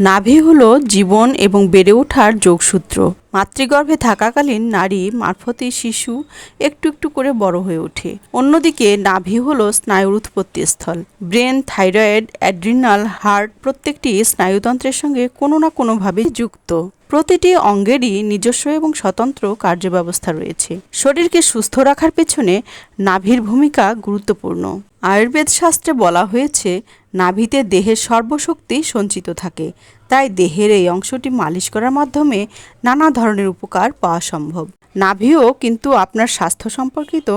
নাভি হলো জীবন এবং বেড়ে ওঠার যোগসূত্র। মাতৃগর্ভে থাকাকালীন নারী মারফতে শিশু একটু একটু করে বড় হয়ে ওঠে। অন্যদিকে নাভি হলো স্নায়ুর উৎপত্তি স্থল। ব্রেন, থাইরয়েড, অ্যাড্রিনাল, হার্ট প্রত্যেকটি স্নায়ুতন্ত্রের সঙ্গে কোনো না কোনোভাবে যুক্ত। প্রতিটি অঙ্গেরই নিজস্ব এবং স্বতন্ত্র কার্যব্যবস্থা রয়েছে। শরীরকে সুস্থ রাখার পেছনে নাভির ভূমিকা গুরুত্বপূর্ণ। আয়ুর্বেদ শাস্ত্রে বলা হয়েছে, নাভিতে দেহের সর্বশক্তি সঞ্চিত থাকে। তাই দেহের এই অংশটি মালিশ করার মাধ্যমে নানা ধরনের উপকার পাওয়া সম্ভব। নাভিও কিন্তু আপনার স্বাস্থ্য সম্পর্কিত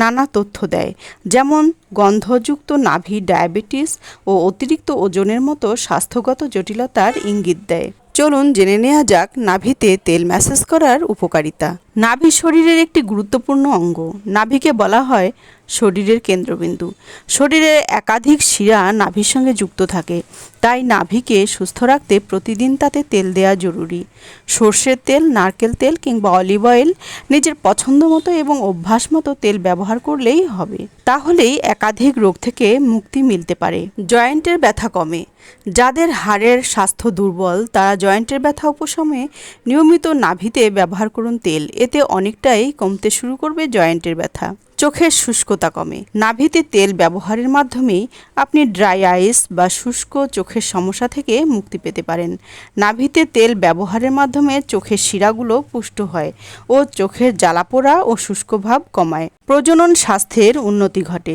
নানা তথ্য দেয়, যেমন গন্ধযুক্ত নাভি ডায়াবেটিস ও অতিরিক্ত ওজনের মতো স্বাস্থ্যগত জটিলতার ইঙ্গিত দেয়। চলুন জেনে নেওয়া যাক নাভিতে তেল ম্যাসেজ করার উপকারিতা। নাভি শরীরের একটি গুরুত্বপূর্ণ অঙ্গ। নাভিকে বলা হয় শরীরের কেন্দ্রবিন্দু। শরীরের একাধিক শিরা নাভির সঙ্গে যুক্ত থাকে। তাই নাভিকে সুস্থ রাখতে প্রতিদিন তাতে তেল দেওয়া জরুরি। সর্ষের তেল, নারকেল তেল কিংবা অলিভ অয়েল নিজের পছন্দ মতো এবং অভ্যাস মতো তেল ব্যবহার করলেই হবে। তাহলেই একাধিক রোগ থেকে মুক্তি মিলতে পারে। জয়েন্টের ব্যথা কমে। যাদের হাড়ের স্বাস্থ্য দুর্বল, তারা জয়েন্টের ব্যথা উপশমে নিয়মিত নাভিতে ব্যবহার করুন তেল। এতে অনেকটাই কমতে শুরু করবে জয়েন্টের ব্যথা। চোখের শুষ্কতা কমে। নাভিতে তেল ব্যবহারের মাধ্যমেই আপনি ড্রাই আইস বা শুষ্ক চোখের সমস্যা থেকে মুক্তি পেতে পারেন। নাভিতে তেল ব্যবহারের মাধ্যমে চোখের শিরাগুলো পুষ্ট হয় ও চোখের জ্বালাপোড়া ও শুষ্কভাব কমায়। প্রজনন স্বাস্থ্যের উন্নতি ঘটে।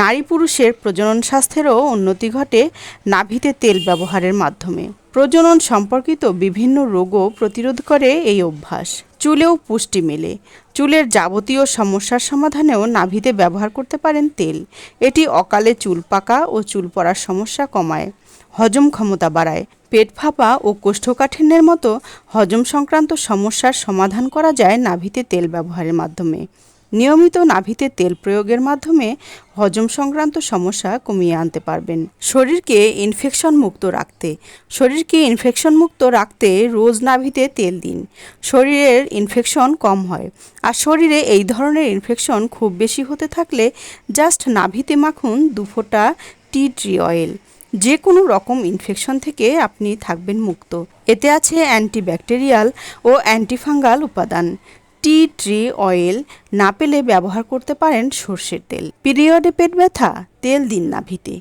নারী পুরুষের প্রজনন স্বাস্থ্যেরও উন্নতি ঘটে নাভিতে তেল ব্যবহারের মাধ্যমে। প্রজনন সম্পর্কিত বিভিন্ন রোগও প্রতিরোধ করে এই অভ্যাস। চুলেও পুষ্টি মেলে। চুলের যাবতীয় সমস্যার সমাধানেও নাভিতে ব্যবহার করতে পারেন তেল। এটি অকালে চুল পাকা ও চুল পড়ার সমস্যা কমায়। হজম ক্ষমতা বাড়ায়। পেট ফাঁপা ও কোষ্ঠকাঠিন্যের মতো হজম সংক্রান্ত সমস্যার সমাধান করা যায় নাভিতে তেল ব্যবহারের মাধ্যমে। নিয়মিত নাভিতে তেল প্রয়োগের মাধ্যমে হজম সংক্রান্ত সমস্যা কমিয়ে আনতে পারবেন। শরীরকে ইনফেকশন মুক্ত রাখতে। শরীরকে ইনফেকশন মুক্ত রাখতে রোজ নাভিতে তেল দিন। শরীরের ইনফেকশন কম হয়। আর শরীরে এই ধরনের ইনফেকশন খুব বেশি হতে থাকলে জাস্ট নাভিতে মাখুন দু ফোঁটা টি ট্রি অয়েল যে কোনো রকম ইনফেকশন থেকে আপনি থাকবেন মুক্ত। এতে আছে অ্যান্টিব্যাকটেরিয়াল ও অ্যান্টিফাঙ্গাল উপাদান। টি ট্রি অয়েল না পেলে ব্যবহার করতে পারেন সর্ষের তেল। পিরিয়ডে পেট ব্যথা, তেল দিন নাভিতে।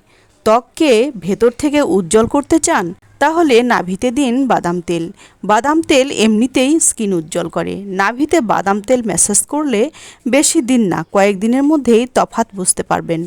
ত্বককে ভেতর থেকে উজ্জ্বল করতে চান, তাহলে নাভিতে দিন বাদাম তেল। বাদাম তেল এমনিতেই স্কিন উজ্জ্বল করে। নাভিতে বাদাম তেল ম্যাসাজ করলে বেশি দিন না কয়েকদিনের মধ্যেই তফাৎ বুঝতে পারবেন।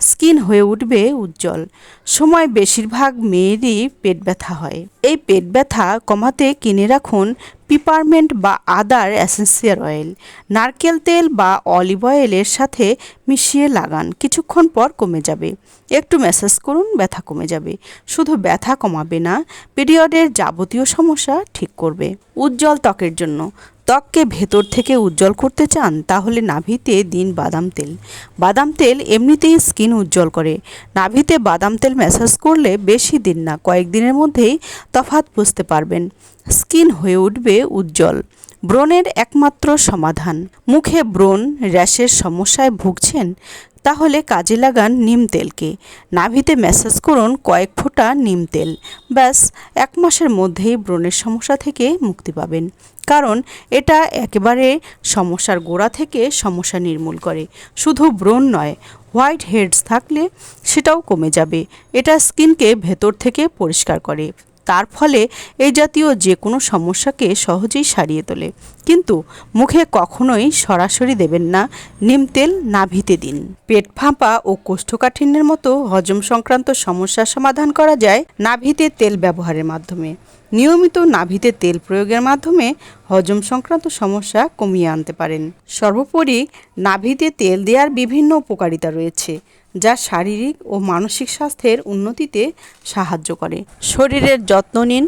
স্কিন হয়ে উঠবে উজ্জ্বল। সময় বেশিরভাগ মেয়েরই পেট ব্যথা হয়। এই পেট ব্যথা কমাতে কিনে রাখুন পিপারমেন্ট বা আদার অ্যাসেন্সিয়াল অয়েল নারকেল তেল বা অলিভ অয়েলের সাথে মিশিয়ে লাগান। কিছুক্ষণ পর কমে যাবে। একটু ম্যাসাজ করুন, ব্যথা কমে যাবে। শুধু ব্যথা কমাবে না, পিরিয়ডের যাবতীয় সমস্যা ঠিক করবে। উজ্জ্বল ত্বকের জন্য। ত্বককে ভেতর থেকে উজ্জ্বল করতে চান, তাহলে নাভিতে দিন বাদাম তেল। বাদাম তেল এমনিতেই স্কিন উজ্জ্বল করে। নাভিতে বাদাম তেল ম্যাসাজ করলে বেশি দিন না, কয়েকদিনের মধ্যেই তফাৎ বুঝতে পারবেন। স্কিন হয়ে উঠবে উজ্জ্বল। ব্রণের একমাত্র সমাধান। মুখে ব্রণ র্যাশের সমস্যায় ভুগছেন, তাহলে কাজে লাগান নিম তেলকে। নাভিতে ম্যাসাজ করুন কয়েক ফোঁটা নিম তেল। ব্যাস, এক মাসের মধ্যেই ব্রণের সমস্যা থেকে মুক্তি পাবেন। কারণ এটা একেবারে সমস্যার গোড়া থেকে সমস্যা নির্মূল করে। শুধু ব্রণ নয়, হোয়াইট হেডস থাকলে সেটাও কমে যাবে। এটা স্কিনকে ভেতর থেকে পরিষ্কার করে। তার ফলে এই জাতীয় যে কোনো সমস্যাকে সহজেই সারিয়ে তোলে। কিন্তু মুখে কখনোই সরাসরি দেবেন না নিম তেল, নাভিতে দিন। পেট ফাঁপা ও কোষ্ঠকাঠিন্যের মতো হজম সংক্রান্ত সমস্যার সমাধান করা যায় নাভিতে তেল ব্যবহারের মাধ্যমে। নিয়মিত নাভিতে তেল প্রয়োগের মাধ্যমে হজম সংক্রান্ত সমস্যা কমিয়ে আনতে পারেন। সর্বোপরি নাভিতে তেল দেওয়ার বিভিন্ন উপকারিতা রয়েছে। যা শারীরিক ও মানসিক স্বাস্থ্যের উন্নতিতে সাহায্য করে। শরীরের যত্ন নিন,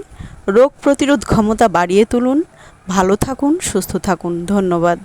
রোগ প্রতিরোধ ক্ষমতা বাড়িয়ে তুলুন, ভালো থাকুন, সুস্থ থাকুন। ধন্যবাদ।